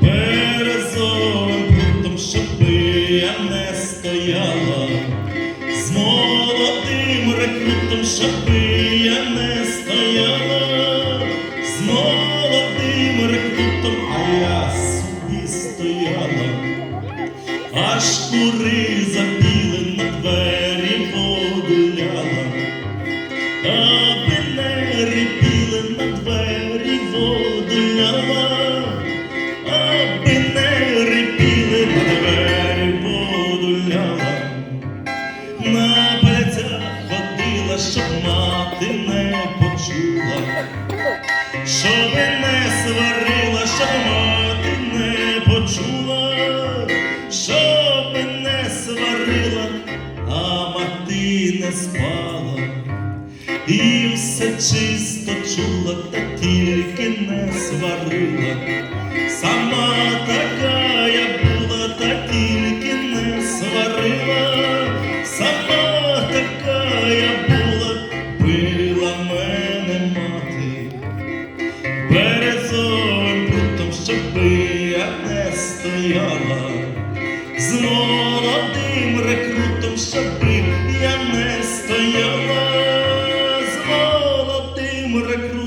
березовим прутом, щоби я не стояла, з молодим рекрутом, щоби я не стояла, з молодим рекрутом, а я собі стояла, аж кури запіли на двері воду ляла. Аби не рипіли на двері воду на пальцях ходила, щоб мати не почула, щоб не сварила, щоб мати не почула, щоб не сварила, а мати не спала. І все чисто чула, та тільки не сварила. стояла, з молодим рекрутом шаби, я не стояла, з молодим рекрутом.